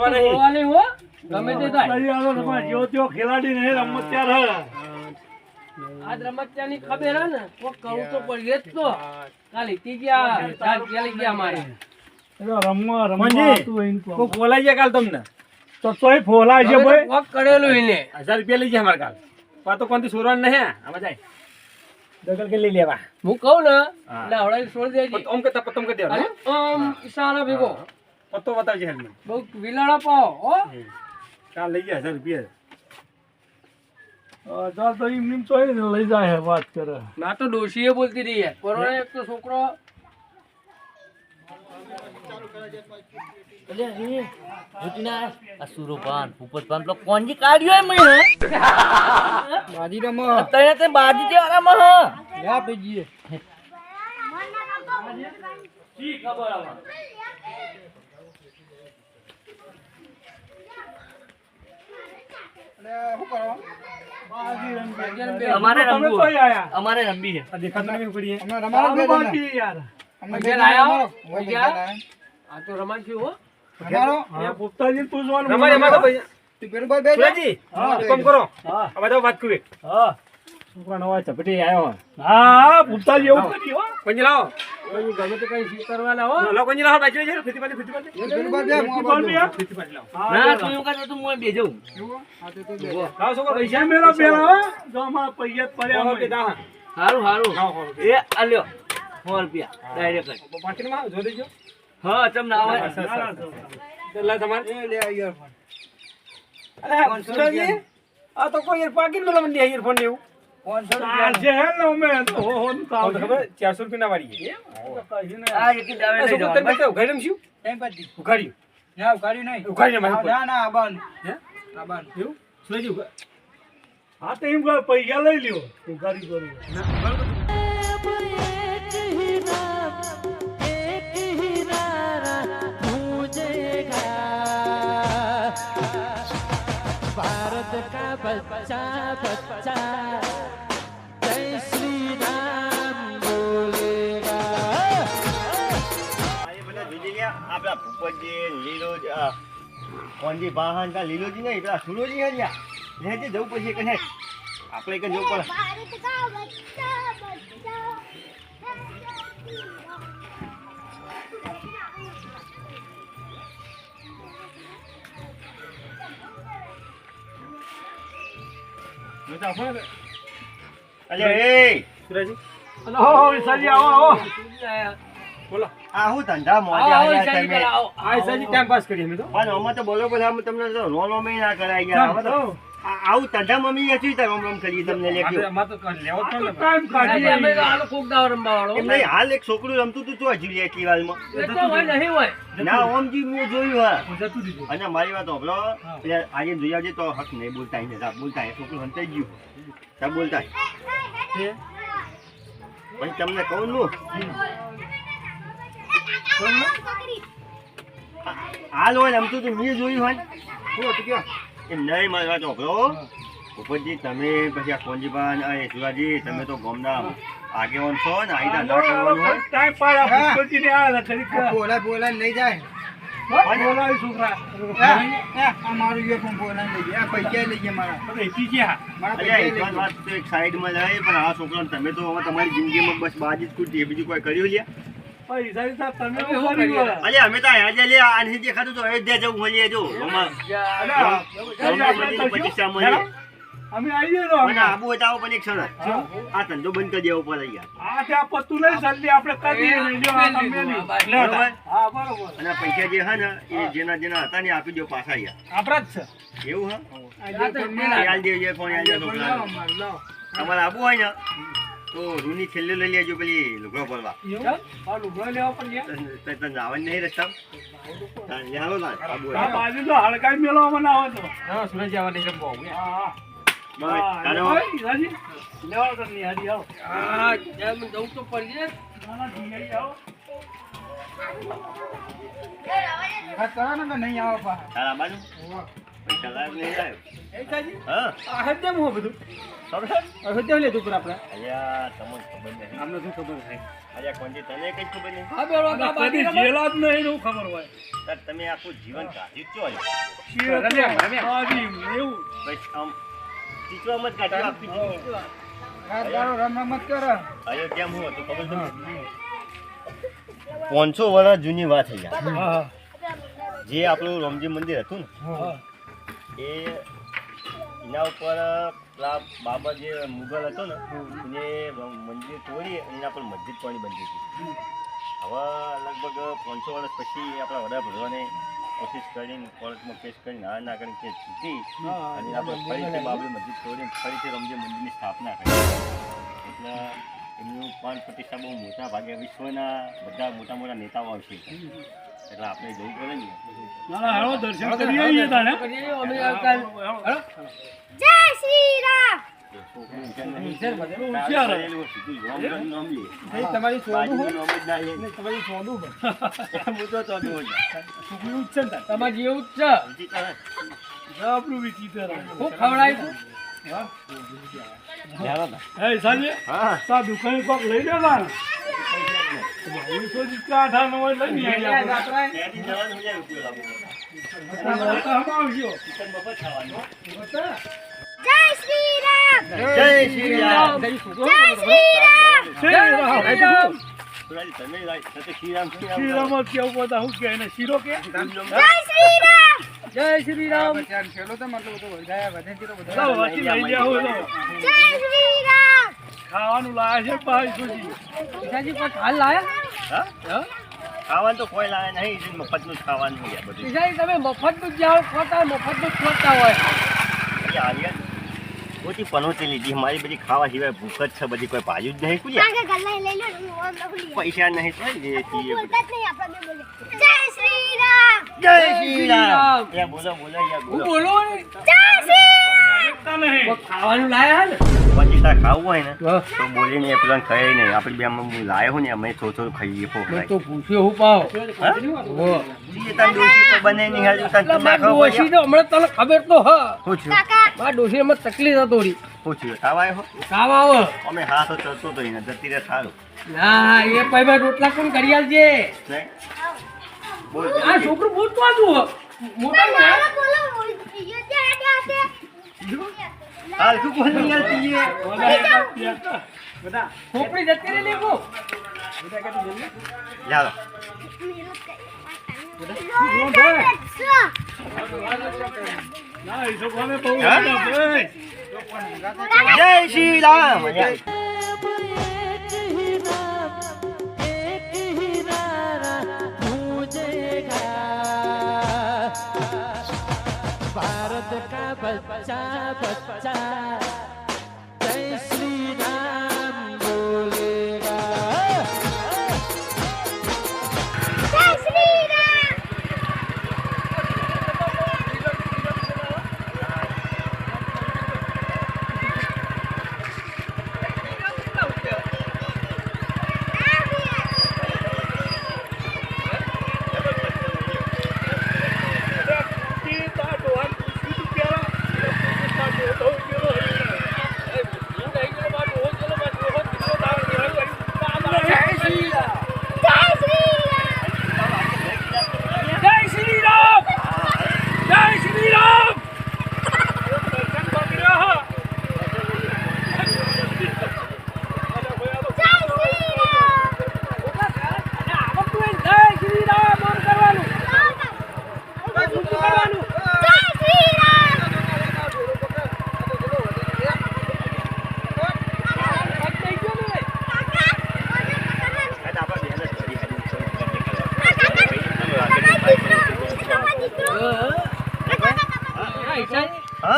છોડવા હો ગમે તે થાય. નહીં આવે તમારે જેવો તેવો ખેલાડી નહીં રમત ત્યારે. આજ રમતિયાની ખબર હે ને કોક કહું તો પડીએ જ તો. કાલે તી ગયા ચાલ ચાલી ગયા મારે. રમવા રમવા મંજી, હતું એમ બોલાઈ ગયા કાલ તમને? તો તોય ફોલાય છે ભાઈ. કોક કરેલું રૂપિયા લઈ ગયા અમારે કાલ. પાતો કોણથી સોરવાનું નહીં આમાં જાય. દગલ કે લઈ લેવા. હું કહું ને એટલે હવડાવી છોડી દેજે. ઓમ કરતા પતમ કરી દેવાનો અને ઈશારા ભેગો. પત્તો બતાવજે હેલ્મેટ બહુ વિલાડા પાવો હો. કાલ લઈ ગયા હજાર રૂપિયા. ચાલ તો એમ એમ ચોઈ ને લઈ જાય હે વાત કરે. ના તો ડોશીએ બોલતી રહી યાર કોરોના એક તો છોકરો. કોણજી કાઢ્યો મેં બાજી રમો અત્યારે તે બાજી છે આરામાં હ યા પેજીએ અમારે રમવું અમારે રમવી છે. દેખાતું નહીં બાકી યાર. આ તો હો. તો હા. કામ કરો. હા. વાત કરું હા. છોકરા નવા ચપટી આવ્યો હા પુખ્તાજી એવું કરી હો. કોઈ ગમે તે કઈ શીખ કરવાના હો કોંજી લાવો બાકી જાઓ ફીતી પાટી ફીતી પાટી બી આ? ફીતી પાટી લાવો. ના તું એવું કાઢો તો હું બે જઉં. લાવો છોકરો પૈસા મેળો પેલા જો અમારા પૈયા પડ્યા લાવો કે દા સારું સારું લાવો લાવો એ આલ્યો સો રૂપિયા ડાયરેક્ટ પાટીમાં જો દેજો હા ચમ ના આવે. હા, ના, ના, સરસ, તો. અરે સુરજી આ તો કોઈ પાકીટ મેલો મંડી ઇયરફોન ને ને ને ચારસો રૂપિયા ના વાળી કહીએ ને. ઘરે રમશું ઉઘાડ્યું. ઉઘાડીને મારે હે? એવું? સુરજી હા તો એમ પૈસા લઈ લ્યો. તું ગાડી કરી આ બધા જોઈ લે આપડા ભૂપતજી, લીલોજી નહીં, પેલા સુરોજી હે લ્યા લેજે જવું પછી કને આપણે કઈ જવું પડે? અલે એ. સુરાજી અલે હો વિશાલજી આવો આવો. બોલો. આ હું ધંધા મોજે આવ્યા તમે. આ વિશાલજી ટાઈમ પાસ કરીએ અમે તો. પણ તો બોલો બધા તમને રોનો મે ના કરાઈ ગયા. હવે તો આવું ધંધા મમ્મી હતી તો રોમ રોમ કરી તમને એમ હાલ એક છોકરું રમતું તું તો હજી લેખી વાલમાં? એ તો હોય નહીં હોય. ના ઓમજી મેં જોયું હા. અને મારી વાત સાંભળો. આજે જોઈ આવજે તો હક નહીં બોલતા સાહેબ બોલતા છોકરું હંતાઈ ગયું. સાહેબ બોલતા. પણ તમને કહું નું. હાલ હોય રમતું તું મેં જોયું હોય શું હતું કયો? એ નહીં મારી વાત ઉપરજી તમે પછી આ તમે તો ગોમના આગેવાન છો ને આઈડા ના કરવાનું હોય. ટાઈમ પાડ્યા પુષ્કળજીને આ ને નહીં બોલાવી છોકરા. ગયા. અલ્યા, એક વાત વાત તો એક સાઈડમાં જાય પણ આ છોકરાને તમે તો હવે તમારી જિંદગીમાં બસ બાજી જ કૂટી બીજું કોઈ કર્યું લ્યા અમે તો આજે લે આ નહીં દેખાતું તો અયોધ્યા જવું મળીએ જો આમાં અલ્યા, ગામમાં બધીની પ્રતિષ્ઠા મળીએ. અમે આવીએ તો મને આબુ હોય તો આવો પણ એક ક્ષણ. આ ધંધો બંધ કરી દેવો પડે યાર આ ત્યાં નહીં જલ્દી આપણે હા બરોબર. અને પૈસા જે હે ને એ જેના જેના હતા ને આપી દો પાછા યાર આપણા જ છે. એવું હા? પેલા. યાદ ફોન. તમારે આબુ હોય ને તો રૂની છેલ્લે લઈ લેજો પેલી લુગડો? આ લુગડો લેવા પણ. તને તને નહીં રસ્તા તાન લે હાલો તાન, આબુ હોય. આ બાજુ તો હડકાઈ મેળવવામાં ના આવે તો હા સુરજ આવવા નહીં રમવા આવું. હા હા બસ, હા, તારો ઓય, વિશાલજી, લેવા તો નહીં, હારી આવો. હા એમ જવું તો. ના, ઢીંગાઈ આવો. તારા બાજુ પૈસા લાવ્યો નહીં લાવ્યો? હા આ હું બધું ખબર આ હદ્દમ આપણે અલ્યા તમને ખબર નહીં આમને શું ખબર છે અલ્યા કોણજી તને કઈ ખબર નહીં હા બેડો કા બાકી જેલા જ નહીં એવું ખબર હોય તાર તમે આખું જીવન કાઢી જ છો શિયો તો આજી એવું બસ આમ રમત કરે અયોધ્યામાં હું હતું ખબર તમને પાંચસો વર્ષ જૂની વાત હા જે આપણું રામજી મંદિર હતું ને એ એના ઉપર, પેલા બાબા જે મુગલ હતો ને, એને મંદિર તોડી અને એના પર મસ્જિદ પાણી બંધી હતી હવે લગભગ પાંચસો વર્ષ પછી આપણા વડા ભગવાને કોશિશ કરીને, કોર્ટમાં કેસ કરીને હા ના કરીને કેસ જીતી અને આપણે ફરીથી બાબરી મસ્જિદ તોડીને ફરીથી રમજી મંદિરની સ્થાપના કરી. એટલે એમનું પાન પ્રતિષ્ઠા બહુ મોટા ભાગે વિશ્વના બધા મોટા મોટા નેતાઓ આવશે. એટલે આપણે જવું પડે ને. ના ના દર્શન કરી આવીએ અમે આવતા હેલો જય શ્રી રામ. તમારી જેવું જ છે. આપણું વિચિત્ર. હું ખવડાવીશું. હે. હા તમે શ્રીરામ, શ્રીરામ. શ્રીરામ! કેવું બધા શું કે શીરો કે? જય શ્રી રામ જય શ્રી રામ ચાલ છેલ્લો તો મતલબ તો વધારે વધે છે તો વધારે ચાલો વાંચી લઈ ગયા હોય તો. જય શ્રી રામ ખાવાનું લાયા છે ભાઈ સુધી પિતાજી કોઈ હાલ લાયા હા? ખાવાનું તો કોઈ લાવે નહીં જે મફતનું જ ખાવાનું હોય આ બધું પિતાજી તમે મફતનું જ જાઓ ખોટા મફતનું જ ખોટા હોય. એટલે આવ્યા ખોટી પનોતી લીધી મારી બધી ખાવા સિવાય ભૂખ જ છે બધી કોઈ ભાજ્યું જ નહીં કુલ્યા આગળ ગલ્લા લઈ લો હું ઓમ લખું લઈએ. પૈસા નહીં તો જે છીએ બોલતા જ નહીં આપણે બે બોલે જય શ્રી રામ જય પછી તો બોલીને બે અમે હમણાં તને ખબર તો હ પૂછ્યું એમાં તકલીફ હતો પૂછ્યું ખાવાય હો કામ અમે હા તો ચડતો તો એને સારું ના એ પૈબા રોટલા કોણ કરી? બોલ આ છોકરું મોટા યો ત્યાં આગે આતે હાલ શું બોલી યાર તીએ? બધા છોકરી જતી રહી લેકો ચાલો કે તું બહુ હા? જય શ્રી રામ. Chacha.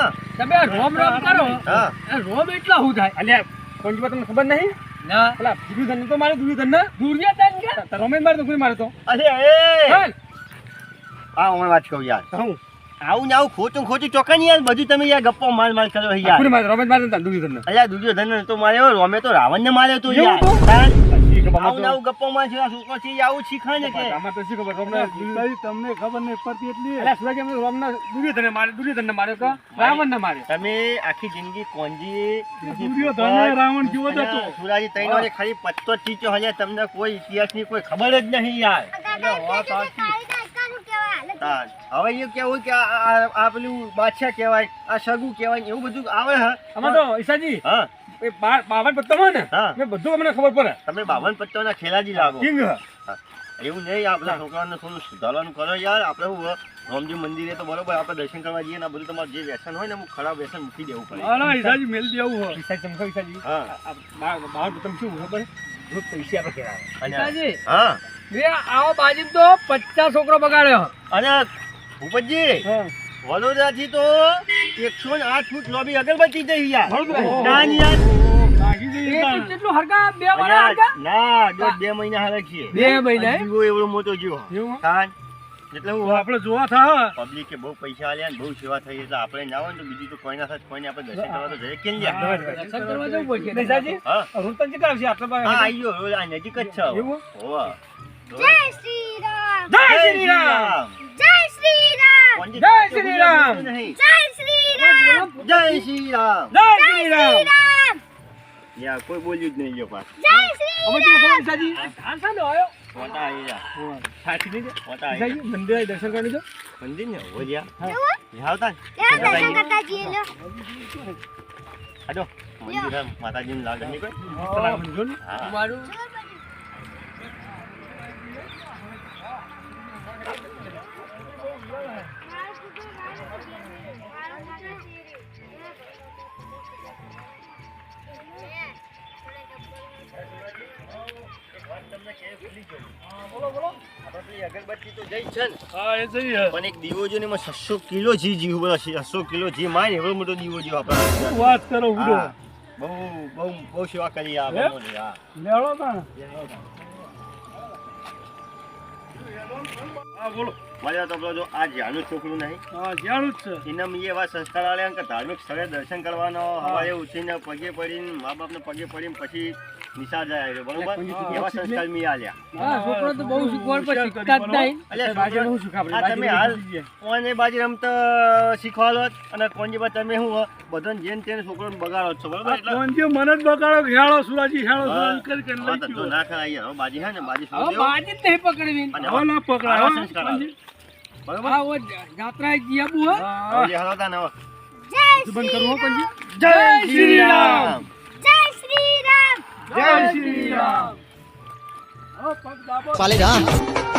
હા. તમે આ રોમ રોમ કરો. હા. રોમ એટલા હું થાય. અલ્યા કોણજીમાં તમને ખબર નહીં? ના. પેલા દુર્યોધન તો મારે દુર્યોધન ના દુર્યોધન કે રમેશ મારે કોઈ મારે તો. અરે એ. હા હું વાત કહું યાર. હું. આવું ને આવું ખોટું ખોટું ચોક્કસ નહીં યાર. બધું તમે યાર ગપ્પો માર માર કરો યાર. મારે રમેશ મારે નતા દુર્યોધનને. અલ્યા દુર્યોધન તો માર્યો રોમે તો રાવણ ને માર્યો તો યાર. તમે આખી જિંદગી કોંજી રાવણ જેવો હતો. સુરાજી તૈનો ને ખાલી પત્તો ચીચો હજાર તમને કોઈ ઇતિહાસની કોઈ ખબર જ નહીં યાર. હવે એ કેવું કે આ- પેલું બાદશાહ કહેવાય આ સગુ કહેવાય એવું બધું આવે હા? તો ઈશાજી, હા. એ બાવન પત્તામાં ને? મેં બધું અમને ખબર પડે. તમે બાવન પત્તાના ખેલાજી લાગો કિંગ એવું નહીં આપણા છોકરાઓને થોડું સુધારવાનું કરો યાર. આપણે હું રામજી મંદિરે તો બરોબર આપણે દર્શન કરવા જઈએ ને બધું તમારું જે વ્યસન હોય ને અમુક ખરાબ વ્યસન મૂકી દેવું પડે. અલા, ઈસાજી મેલ દેવું હોય. ઈશાજી ચમકો ઈશાજી. હા. આ બા- શું ખબર રોજ પૈસે આપણે કહેવાય. અને હા. બે આવો બાજી તો પચાસ છોકરો બગાડ્યો. અને ભૂપતજી વડોદરાથી તો એકસો ને આઠ ફૂટ લોબી અગરબત્તી યાર? યાર. કેટલું હરકા બે હરકા ના દોઢ બે મહિના હાલે છીએ બે મહિના જીવો એવડો મોટો જીવો. એવું? એટલે હું આપણે જોવા થા પબ્લિકે બહુ પૈસા આલ્યા ને બહુ સેવા થઈ એટલે આપણે ના હોય તો બીજું તો કોઈ ના થાય કોઈને આપણે દર્શન કરવા તો જઈએ. કેમ યાર દર્શન કરવા જવું પડશે. ને હા. રોજ તો કેટલા આટલા બધા? હા આઈ રોજ આ નજીક જ છે. એવું? હોવે. જય શ્રી રામ જય શ્રી રામ! જય શ્રી રામ જય શ્રી રામ! જય જય શ્રી રામ જય શ્રી રામ! રામ યાર કોઈ બોલ્યું જ નહીં જો પાછું. જય શ્રી અમે તો ખબર સાજી આ શાનો આયો. મોટા આવી જા. સાચી નહીં છે? આવી જા. મંદિર દર્શન કરી છે? મંદિર ને હો. જા હા. આવતા દર્શન કરતા જઈએ લો આજો મંદિર માતાજીનું લાગે નહીં કોઈ? ચલા, અગરબત્તી તો જઈ છે ને હા એ જઈએ. પણ એક દીવો જો ને એમાં 600 કિલો જી જીવ બોલો 600 કિલો જી માય ને મોટો દીવો જીવ આપણે વાત કરો ઉડો. બહુ બહુ બહુ સેવા કરી આ? બહુ હા. લેવડો તાણ. હા બોલો. મારે તો પેલો જો આ જ્યાંનું છોકરું નહીં હા જાણું જ છે. એના મેં એવા સંસ્કાર આલ્યા કે ધાર્મિક સ્થળે દર્શન કરવાનો સવારે ઉઠીને પગે પડીને મા બાપને પગે પડીને પછી નિશાળ જાય છે, બરોબર? એવા સંસ્કાર મેં આલ્યા. છોકરો તો બહુ શીખવાડ પર શીખતા જ નહીં. અલ્યા બાજરીનું છોકરો, શું આ તમે હાલ કોને બાજી રમતા શીખવાડો અને કોનજી બા તમે શું બધાને જેન તેને છોકરોને બગાડો છો બરોબર? એટલે કોણજી મને જ બગાડો ખેડો સુરાજી હા. સુરાજી કરી કરીને લઈ ગયો. ના કરાય હવે બાજી હે ને બાજી છોડી દેવો. બાજી જ નહીં પકડવી. હવે ના પકડાય આવા હો, સંસ્કાર કોણજી. બરોબર? હા જાત્રા જીયાબુ હો. હવે હલાવતા ને હવે. બંધ કરવું હો, જય શ્રી રામ. જય શ્રી રામ. જય શ્રી